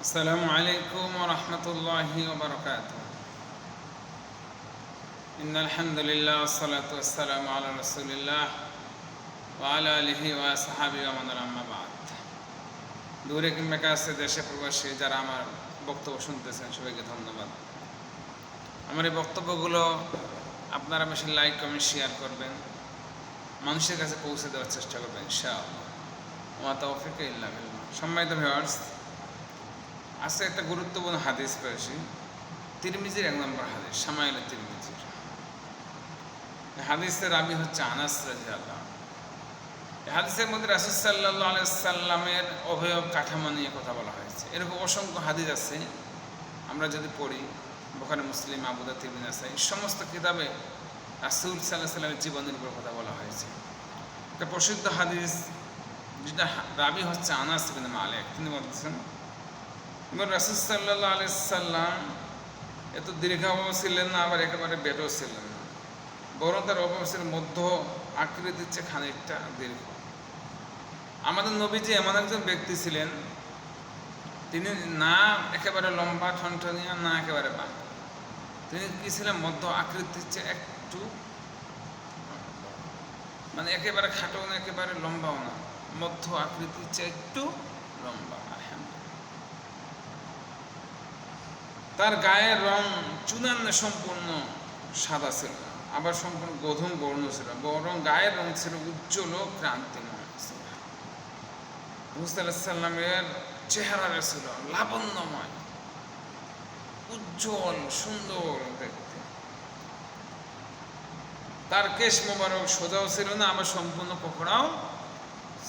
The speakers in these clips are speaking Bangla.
السلام عليكم ورحمة الله وبركاته إن الحمد لله والصلاة والسلام على رسول الله وعلى آله وصحابه ومن أما بعد দূরে কিংবা কাছে দেশে প্রবাসী যারা আমার বক্তব্য শুনতেছেন সবাইকে ধন্যবাদ আমার এই বক্তব্যগুলো আপনারা বেশি লাইক কমেন্ট শেয়ার করবেন মানুষের কাছে পৌঁছে দেওয়ার চেষ্টা করবেন ইনশাআল্লাহ ওয়া তৌফিক ইল্লা বিল্লাহ সম্মানিত ভিউয়ার্স আজকে একটা গুরুত্বপূর্ণ হাদিস পেয়েছি। তিরমিজির এক নম্বর হাদিস, সামাইল তিরমিজির হাদিসের আমি হচ্ছে আনাস রাজিয়াল্লাহ এই হাদিসের মধ্যে রাসুল সাল্লাহ আলাইসাল্লামের অবয়ব কাঠামো নিয়ে কথা বলা হয়েছে। এরকম অসংখ্য হাদিস আছে। আমরা যদি পড়ি, বোখারি, মুসলিম আবুদা তিরমিন আছে এই সমস্ত কিতাবে রাসুল সাল্লাহ সাল্লামের জীবনের উপর কথা বলা হয়েছে। একটা প্রসিদ্ধ হাদিস, যেটা রাবি হচ্ছে আনাস বিন মালিক। তিনি বলতেছেন এবার রাসুল সাল্লাহ আলি সাল্লাম এত দীর্ঘাবহ ছিলেন না, আবার একেবারে বেটও ছিলেন না। বরং তার অবশ্যের মধ্য আকৃতির চেয়ে খানিকটা দীর্ঘ। আমাদের নবীজি এমন একজন ব্যক্তি ছিলেন, তিনি না একেবারে লম্বা, ঠনঠনিয়া, না একেবারে বা তিনি কি ছিলেন? মধ্য আকৃতির চেয়ে একটু মানে একেবারে খাটো না, একেবারে লম্বাও না। মধ্য আকৃতির চেয়ে একটু লম্বা তার গায়ের রং চুনান্ন সম্পূর্ণ সাদা ছিল, আবার সম্পূর্ণ গধুম বর্ণ ছিল, বরং গায়ের রং ছিল উজ্জ্বল ও ক্রান্তিময়। সাল্লামের চেহারা ছিল লাবণ্যময়, উজ্জ্বল, সুন্দর দেখতে। তার কেশ মোবারক সোজাও ছিল না, আবার সম্পূর্ণ পকড়াও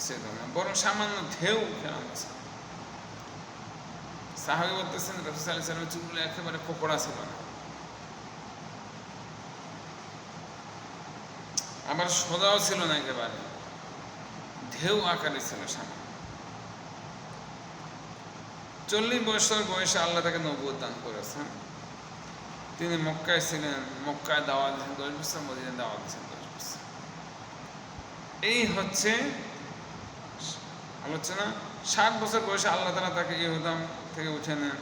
ছিল না, বরং সামান্য ঢেউ খেলাম ছিল। সাহাবি বলতেছেন রফিস আলী সালামের চুলগুলো একেবারে কোকড়া ছিল না। আবার সোজাও ছিল না একেবারে। ঢেউ আকারে ছিল সামনে। চল্লিশ বছর বয়সে আল্লাহ তাকে নবুয় দান করেছেন। তিনি মক্কায় ছিলেন, মক্কায় দাওয়া দিয়েছেন, দশ বছর মদিনে দাওয়া দিয়েছেন, দশ বছর। এই হচ্ছে আলোচনা ষাট বছর বয়সে আল্লাহ তালা তাকে ইহুদাম থেকে উঠে নেন।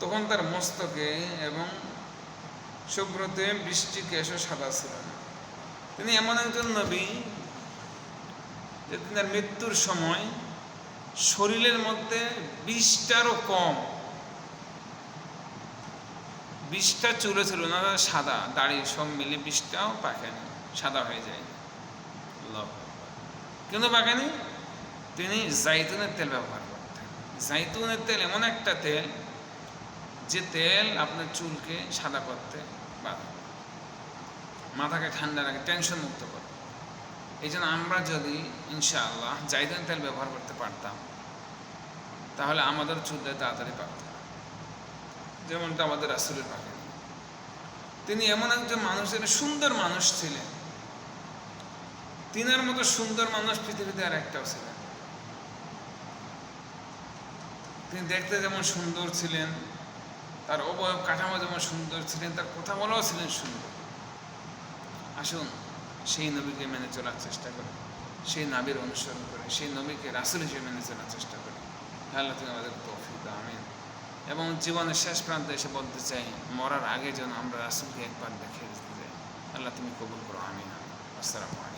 তখন তার মস্তকে এবং শুভ্রতে বৃষ্টি কেশ সাদা ছিল। না তিনি এমন একজন নবী যে তার মৃত্যুর সময় শরীরের মধ্যে বিষটারও কম বিষটা চুলে ছিল না, সাদা, দাড়ি সব মিলে বিষটাও পাকেনি, সাদা হয়ে যায়। কিন্তু পাকেনি? তিনি জাইতুনের তেল ব্যবহার করতেন। জাইতুনের তেল এমন একটা তেল যে তেল আপনার চুলকে সাদা করতে বাধা। মাথাকে ঠান্ডা রাখে টেনশন মুক্ত করে। এই জন্য আমরা যদি ইনশাআল্লাহ জাইতুনের তেল ব্যবহার করতে পারতাম, তাহলে আমাদের চুলটা তাড়াতাড়ি পাকত যেমনটা আমাদের রাসুলের পাকে। তিনি এমন একজন মানুষ মানুষের সুন্দর মানুষ ছিলেন। তিনার মতো সুন্দর মানুষ পৃথিবীতে আর একটাও ছিলেন তিনি দেখতে যেমন সুন্দর ছিলেন, তার অবয়ব কাঠামো যেমন সুন্দর ছিলেন, তার কথা বলাও ছিলেন সুন্দর। আসুন, সেই নবীকে মেনে চলার চেষ্টা করে, সেই নাবির অনুসরণ করে, সেই নবীকে রাসুল হিসেবে মেনে চলার চেষ্টা করে। আল্লাহ, তুমি আমাদের তৌফিক আমিন। এবং জীবনের শেষ প্রান্তে এসে বলতে চাই, মরার আগে যেন আমরা রাসুলকে একবার দেখে দিতে চাই। আল্লাহ, তুমি কবুল করো, আমিন। আসসালামু আলাইকুম।